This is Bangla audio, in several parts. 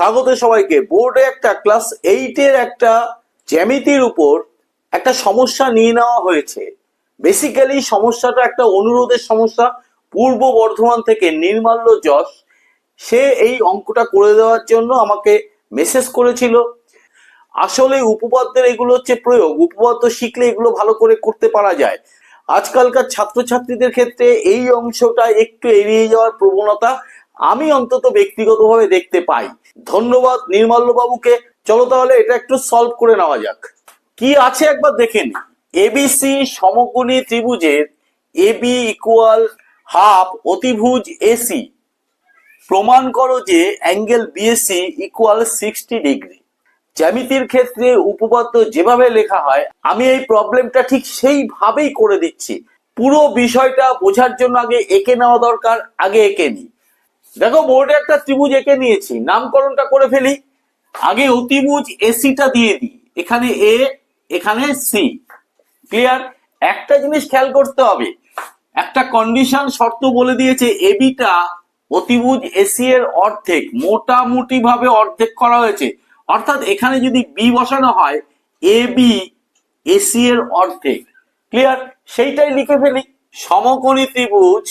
স্বাগত সবাইকে। বোর্ডে একটা ক্লাস এইটের একটা জ্যামিতির উপর একটা সমস্যা নিয়ে নেওয়া হয়েছে। বেসিক্যালি সমস্যাটা একটা অনুরোধের সমস্যা। পূর্ব বর্ধমান থেকে নির্মাল্য যশ, সে এই অঙ্কটা করে দেওয়ার জন্য আমাকে মেসেজ করেছিল। আসলে উপপাদ্যের এগুলো হচ্ছে প্রয়োগ। উপপাদ্য শিখলে এগুলো ভালো করে করতে পারা যায়। আজকালকার ছাত্রছাত্রীদের ক্ষেত্রে এই অংশটা একটু এড়িয়ে যাওয়ার প্রবণতা আমি অন্তত ব্যক্তিগতভাবে দেখতে পাই। ধন্যবাদ নির্মাল্য বাবুকে চলো তাহলে এটা একটু সলভ করে নেওয়া যাক। কি আছে একবার দেখেন এবিসি সমকোণী ত্রিভুজের এবি ইকুয়াল হাফ অতিভুজ এসি প্রমাণ করো যে angle BSC equal sixty degree জ্যামিতির ক্ষেত্রে উপপাদ্য যেভাবে লেখা হয়, আমি এই প্রবলেমটা ঠিক সেইভাবেই করে দিচ্ছি। পুরো বিষয়টা বোঝার জন্য আগে এঁকে নেওয়া দরকার, আগে এঁকে নি দেখো বোর্ডে একটা ত্রিভুজ এঁকে নিয়েছি, নামকরণটা করে ফেলি। আগে অতিভুজ এসিটা দিয়ে দিই, এখানে এ এখানে সি ক্লিয়ার একটা জিনিস খেয়াল করতে হবে, একটা কন্ডিশন শর্ত বলে দিয়েছে এবিটা অতিভুজ এসি এর অর্ধেক মোটামুটি ভাবে অর্ধেক করা হয়েছে। অর্থাৎ এখানে যদি বি বসানো হয় এ বি এসি এর অর্ধেক। ক্লিয়ার সেইটাই লিখে ফেলি, সমকোণী ত্রিভুজ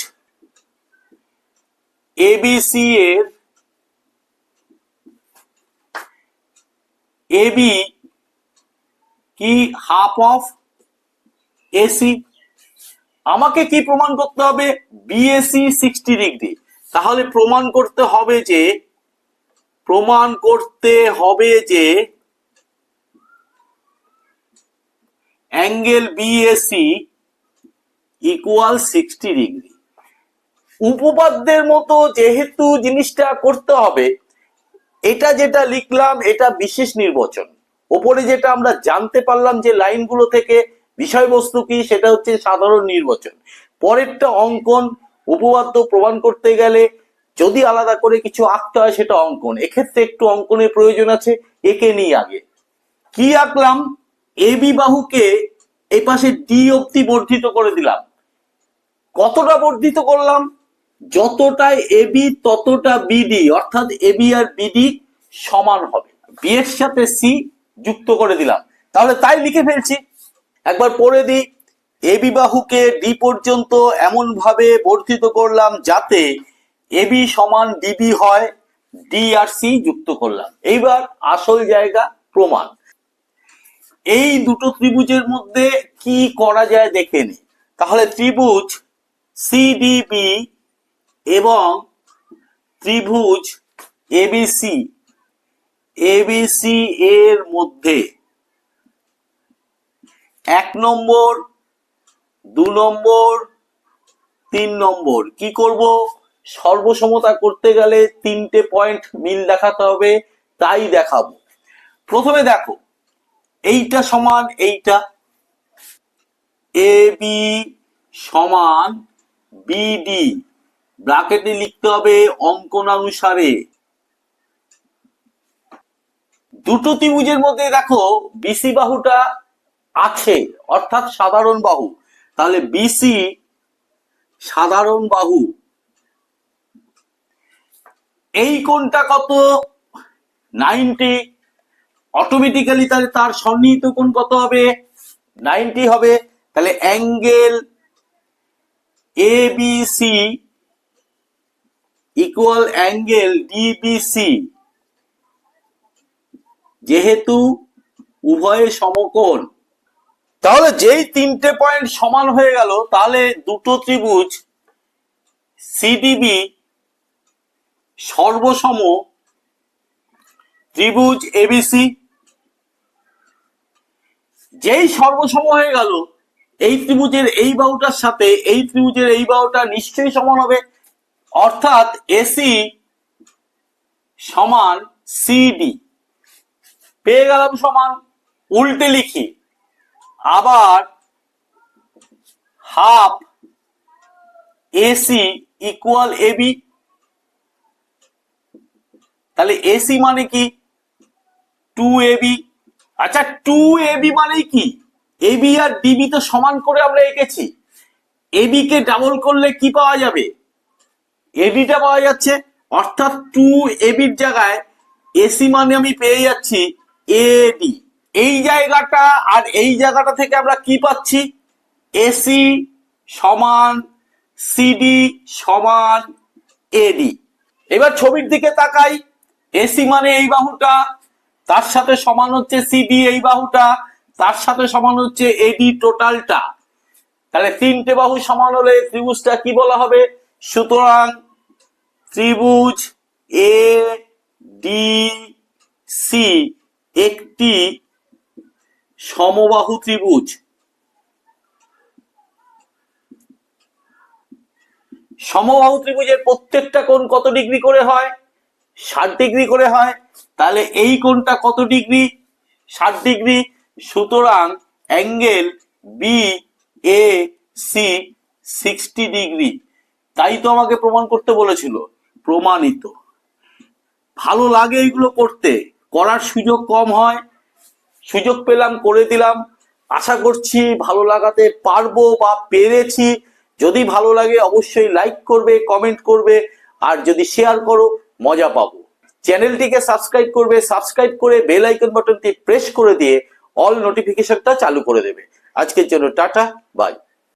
এবিসি এর এবি কি হাফ অফ এসি আমাকে কি প্রমাণ করতে হবে? বিএসি সিক্সটি ডিগ্রি তাহলে প্রমাণ করতে হবে যে, প্রমাণ করতে হবে যে angle BAC equal sixty degree উপপাদ্যের মতো যেহেতু জিনিসটা করতে হবে, এটা যেটা লিখলাম, এটা বিশেষ নির্বাচন। ওপরে যেটা আমরা জানতে পারলাম যে লাইনগুলো থেকে বিষয়বস্তু কি, সেটা হচ্ছে সাধারণ নির্বাচন। পরেরটা অঙ্কন, উপপাদ্য প্রমাণ করতে গেলে যদি আলাদা করে কিছু আঁকতে হয়, সেটা অঙ্কন। এক্ষেত্রে একটু অঙ্কনের প্রয়োজন আছে, একে নিয়ে আগে। কি আঁকলাম? এবি বাহুকে এই পাশে ডি অব্দি বর্ধিত করে দিলাম। কতটা বর্ধিত করলাম? যতটা এবি ততটা বিডি অর্থাৎ এবি আর বিডি সমান হবে। বি এর সাথে সি যুক্ত করে দিলাম। তাহলে তাই লিখে ফেলছি। একবার পড়ে দিই। এবি বাহুকে ডি পর্যন্ত এমন ভাবে বর্ধিত করলাম যাতে এবি সমান ডিবি হয় ডি আর সি যুক্ত করলাম। এইবার আসল জায়গা প্রমাণ। এই দুটো ত্রিভুজের মধ্যে কি করা যায় দেখে নি। তাহলে ত্রিভুজ সিডিবি এবং ত্রিভুজ এবিসি এবিসি এর মধ্যে এক নম্বর, দু নম্বর, তিন নম্বর। কি করব? সর্বসমতা করতে গেলে তিনটে পয়েন্ট মিল দেখাতে হবে, তাই দেখাবো। প্রথমে দেখো, এইটা সমান এইটা। এ বি সমান বিডি ব্র্যাকেটে লিখতে হবে অঙ্কনানুসারে দুটো ত্রিভুজের মধ্যে দেখো বিসি বাহুটা আছে, অর্থাৎ সাধারণ বাহু। তাহলে বিসি সাধারণ বাহু। এই কোণটা কত? নাইনটি। অটোমেটিক্যালি তাহলে তার সন্নিহিত কোণ কত হবে? নাইনটি হবে। তাহলে angle A B C equal angle DBC যেহেতু উভয়ে সমকোণ, তাহলে যেই তিনটে পয়েন্ট সমান হয়ে গেল, তাহলে দুটো ত্রিভুজ সিডিবি সর্বসম ত্রিভুজ এবিসি যেই সর্বসম হয়ে গেল, এই ত্রিভুজের এই বাহুটার সাথে এই ত্রিভুজের এই বাহুটা নিশ্চয়ই সমান হবে। অর্থাৎ এসি সমান সিডি পেয়ে গেলাম সমান উল্টে লিখি। আবার হাফ এসি ইকুয়াল এবি তাহলে এসি মানে কি? টু এবি আচ্ছা টু এবি মানে কি? এবি আর ডিবি তো সমান করে আমরা এঁকেছি। এবি কে ডাবল করলে কি পাওয়া যাবে? এবিটা পাওয়া যাচ্ছে, অর্থাৎ টু এবির জায়গায় এসি মানে আমি পেয়ে যাচ্ছি এডি এই জায়গাটা আর এই জায়গাটা থেকে আমরা কি পাচ্ছি? এসি সমান সিডি সমান এডি এবার ছবির দিকে তাকাই। এসি মানে এই বাহুটা, তার সাথে সমান হচ্ছে সিডি এই বাহুটা, তার সাথে সমান হচ্ছে এডি টোটালটা তাহলে তিনটে বাহু সমান হলে ত্রিভুজটা কি বলা হবে? সুতরাং ত্রিভুজ এ ডি সি একটি সমবাহু ত্রিভুজ। সমবাহু ত্রিভুজের প্রত্যেকটা কোণ কত ডিগ্রি করে হয়? ষাট ডিগ্রি করে হয়। তাহলে এই কোণটা কত ডিগ্রি? ষাট ডিগ্রি। সুতরাং angle B A C sixty degree. তাই তো আমাকে প্রমাণ করতে বলেছিল। প্রমাণিত। ভালো লাগে এগুলো করতে। করার সুযোগ কম হয়। সুযোগ পেলাম, করে দিলাম। আশা করছি ভালো লাগাতে পারব বা পেরেছি। যদি ভালো লাগে অবশ্যই লাইক করবে কমেন্ট করবে, আর যদি শেয়ার করো, মজা পাবো। চ্যানেলটিকে সাবস্ক্রাইব করবে সাবস্ক্রাইব করে বেল আইকন বাটনটি প্রেস করে দিয়ে অল নোটিফিকেশনটা চালু করে দেবে। আজকের জন্য টাটা বাই